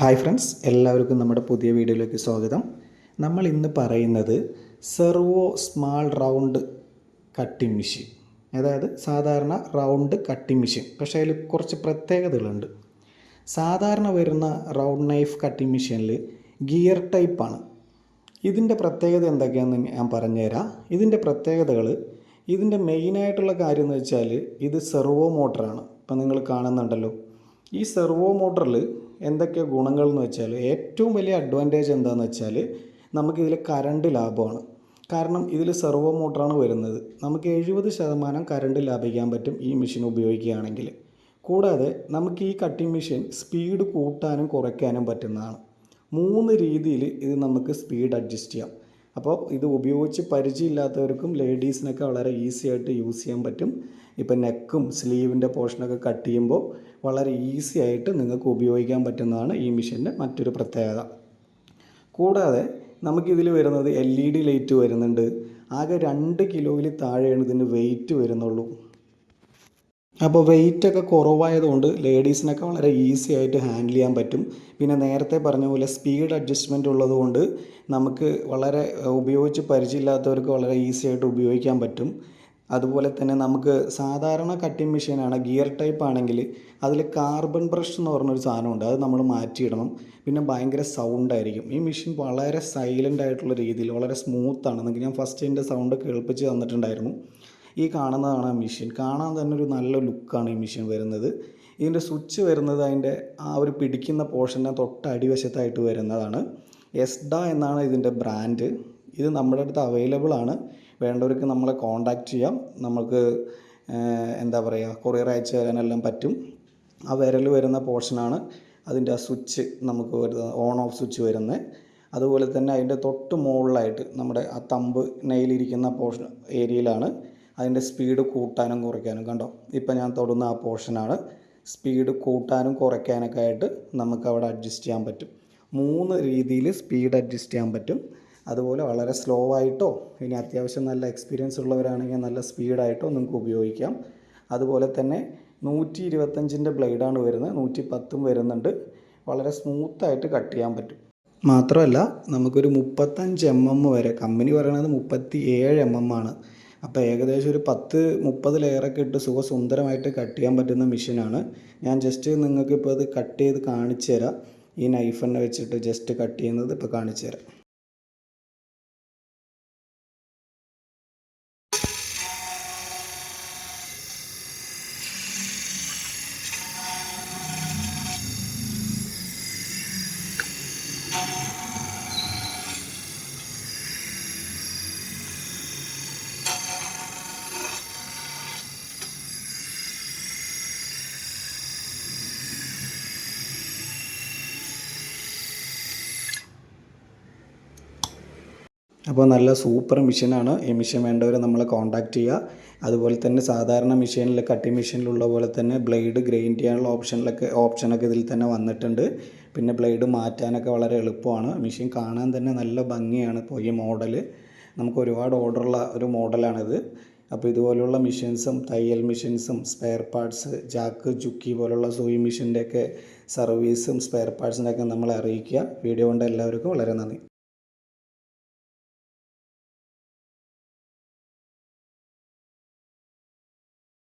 Hi friends എല്ലാവർക്കും നമ്മുടെ പുതിയ വീഡിയോയിലേക്ക് സ്വാഗതം. നമ്മൾ ഇന്ന് പറയുന്നത് servo small round cutting machine. അതായത് സാധാരണ റൗണ്ട് കട്ടിംഗ് മെഷീൻ പക്ഷേ അതിൽ കുറച്ച് പ്രത്യേകതകളുണ്ട്. സാധാരണ വരുന്ന റൗണ്ട് നൈഫ് കട്ടിംഗ് മെഷീനിൽ ഗിയർ ടൈപ്പാണ്. ഇതിന്റെ പ്രത്യേകത എന്തൊക്കെയാണെന്ന് ഞാൻ പറഞ്ഞുതരാം. ഇതിന്റെ പ്രത്യേകതകൾ ഇതിന്റെ മെയിനായിട്ടുള്ള കാര്യം എന്ന് വെച്ചാൽ ഇത് സെർവോ മോട്ടറാണ്. ഇപ്പം നിങ്ങൾ കാണുന്നുണ്ടല്ലോ. ഈ സെർവോ മോട്ടറിൽ എന്തൊക്കെ ഗുണങ്ങൾ എന്ന് വെച്ചാൽ ഏറ്റവും വലിയ അഡ്വാന്റേജ് എന്താണെന്ന് വെച്ചാൽ നമുക്കിതിൽ കറണ്ട് ലാഭമാണ്. കാരണം ഇതിൽ സെർവോ മോട്ടറാണ് വരുന്നത്. നമുക്ക് എഴുപത് ശതമാനം കറണ്ട് ലാഭിക്കാൻ പറ്റും ഈ മെഷീൻ ഉപയോഗിക്കുകയാണെങ്കിൽ കൂടാതെ നമുക്ക് ഈ കട്ടിംഗ് മെഷീൻ സ്പീഡ് കൂട്ടാനും കുറയ്ക്കാനും പറ്റുന്നതാണ്. മൂന്ന് രീതിയിൽ ഇത് നമുക്ക് സ്പീഡ് അഡ്ജസ്റ്റ് ചെയ്യാം. അപ്പോൾ ഇത് ഉപയോഗിച്ച് പരിചയമില്ലാത്തവർക്കും ലേഡീസിനൊക്കെ വളരെ ഈസി ആയിട്ട് യൂസ് ചെയ്യാൻ പറ്റും. ഇപ്പം നെക്കും സ്ലീവിന്റെ പോർഷനൊക്കെ കട്ട് ചെയ്യുമ്പോൾ വളരെ ഈസി ആയിട്ട് നിങ്ങൾക്ക് ഉപയോഗിക്കാൻ പറ്റുന്നതാണ് ഈ മെഷീന്റെ മറ്റൊരു പ്രത്യേകത. കൂടാതെ നമുക്കിതിൽ വരുന്നത് എൽ ഇ ഡി ലൈറ്റ് വരുന്നുണ്ട്. ആകെ രണ്ട് കിലോയിൽ താഴെയാണ് ഇതിന്റെ വെയിറ്റ് വരുന്നുള്ളൂ. അപ്പോൾ വെയിറ്റ് ഒക്കെ കുറവായതുകൊണ്ട് ലേഡീസിനൊക്കെ വളരെ ഈസി ആയിട്ട് ഹാൻഡിൽ ചെയ്യാൻ പറ്റും. പിന്നെ നേരത്തെ പറഞ്ഞ പോലെ സ്പീഡ് അഡ്ജസ്റ്റ്മെന്റ് ഉള്ളതുകൊണ്ട് നമുക്ക് വളരെ ഉപയോഗിച്ച് പരിചയമില്ലാത്തവർക്ക് വളരെ ഈസി ആയിട്ട് ഉപയോഗിക്കാൻ പറ്റും. അതുപോലെ തന്നെ നമുക്ക് സാധാരണ കട്ടിങ് മെഷീനാണ് ഗിയർ ടൈപ്പ് ആണെങ്കിൽ അതിൽ കാർബൺ ബ്രഷ് എന്ന് പറഞ്ഞൊരു സാധനമുണ്ട് അത് നമ്മൾ മാറ്റിയിടണം. പിന്നെ ഭയങ്കര സൗണ്ടായിരിക്കും ഈ മെഷീൻ വളരെ സൈലന്റ് ആയിട്ടുള്ള രീതിയിൽ വളരെ സ്മൂത്താണ് നിങ്ങൾക്ക് ഞാൻ ഫസ്റ്റ് ഇതിന്റെ സൗണ്ട് കേൾപ്പിച്ച് തന്നിട്ടുണ്ടായിരുന്നു. ഈ കാണുന്നതാണ് ആ മെഷീൻ കാണാൻ തന്നെ ഒരു നല്ല ലുക്കാണ് ഈ മെഷീൻ വരുന്നത്. ഇതിന്റെ സ്വിച്ച് വരുന്നത് അതിന്റെ ആ ഒരു പിടിക്കുന്ന പോർഷന്റെ തൊട്ട് അടിവശത്തായിട്ട് വരുന്നതാണ്. എസ്ഡ എന്നാണ് ഇതിന്റെ ബ്രാൻഡ് ഇത് നമ്മുടെ അടുത്ത് അവൈലബിൾ ആണ്. വേണ്ടവർക്ക് നമ്മളെ കോണ്ടാക്റ്റ് ചെയ്യാം. നമുക്ക് എന്താ പറയുക കൊറിയർ അയച്ചു തരാനെല്ലാം പറ്റും. ആ വിരൽ വരുന്ന പോർഷനാണ് അതിന്റെ ആ സ്വിച്ച് നമുക്ക് വരുന്നത് ഓൺ ഓഫ് സ്വിച്ച് വരുന്നത്. അതുപോലെ തന്നെ അതിന്റെ തൊട്ട് മുകളിലായിട്ട് നമ്മുടെ ആ തമ്പ് നെയിലിരിക്കുന്ന പോർഷൻ ഏരിയയിലാണ് അതിന്റെ സ്പീഡ് കൂട്ടാനും കുറയ്ക്കാനും. കണ്ടോ? ഇപ്പം ഞാൻ തൊടുന്ന ആ പോർഷനാണ് സ്പീഡ് കൂട്ടാനും കുറയ്ക്കാനൊക്കെ ആയിട്ട് നമുക്ക് അവിടെ അഡ്ജസ്റ്റ് ചെയ്യാൻ പറ്റും. മൂന്ന് രീതിയിൽ സ്പീഡ് അഡ്ജസ്റ്റ് ചെയ്യാൻ പറ്റും. അതുപോലെ വളരെ സ്ലോ ആയിട്ടോ ഇനി അത്യാവശ്യം നല്ല എക്സ്പീരിയൻസ് ഉള്ളവരാണെങ്കിൽ നല്ല സ്പീഡായിട്ടോ നിങ്ങൾക്ക് ഉപയോഗിക്കാം. അതുപോലെ തന്നെ നൂറ്റി ഇരുപത്തഞ്ചിന്റെ ബ്ലേഡാണ് വരുന്നത്. നൂറ്റി പത്തും വരുന്നുണ്ട്. വളരെ സ്മൂത്തായിട്ട് കട്ട് ചെയ്യാൻ പറ്റും. മാത്രമല്ല നമുക്കൊരു മുപ്പത്തഞ്ച് എം എം വരെ കമ്പനി പറയണത് മുപ്പത്തി ഏഴ് എം എം ആണ്. അപ്പോൾ ഏകദേശം ഒരു പത്ത് മുപ്പത് ലെയറൊക്കെ ഇട്ട് സുഖസുന്ദരമായിട്ട് കട്ട് ചെയ്യാൻ പറ്റുന്ന മെഷീനാണ് ഞാൻ ജസ്റ്റ് നിങ്ങൾക്ക് ഇപ്പോൾ അത് കട്ട് ചെയ്ത് കാണിച്ചു തരാം. ഈ നൈഫ് തന്നെ വെച്ചിട്ട് ജസ്റ്റ് കട്ട് ചെയ്യുന്നത് ഇപ്പോൾ കാണിച്ചു തരാം. അപ്പോൾ നല്ല സൂപ്പർ മെഷീനാണ്. ഈ മെഷീൻ വേണ്ടവരെ നമ്മൾ കോൺടാക്റ്റ് ചെയ്യുക. അതുപോലെ തന്നെ സാധാരണ മെഷീനിൽ കട്ടിങ് മെഷീനിലുള്ള പോലെ തന്നെ ബ്ലേഡ് ഗ്രൈൻഡ് ചെയ്യാനുള്ള ഓപ്ഷനിലൊക്കെ ഓപ്ഷനൊക്കെ ഇതിൽ തന്നെ വന്നിട്ടുണ്ട്. പിന്നെ ബ്ലേഡ് മാറ്റാനൊക്കെ വളരെ എളുപ്പമാണ്. മെഷീൻ കാണാൻ തന്നെ നല്ല ഭംഗിയാണ് ഇപ്പോൾ ഈ മോഡൽ നമുക്ക് ഒരുപാട് ഓർഡറുള്ള ഒരു മോഡലാണിത് അപ്പോൾ ഇതുപോലുള്ള മെഷീൻസും തയ്യൽ മെഷീൻസും സ്പെയർ പാർട്സ് ജാക്ക് ചുക്കി പോലുള്ള സൂയി മെഷീന്റെയൊക്കെ സർവീസും സ്പെയർ പാർട്സിന്റെയൊക്കെ നമ്മളെ അറിയിക്കുക. വീഡിയോ കൊണ്ട് എല്ലാവർക്കും വളരെ നന്ദി.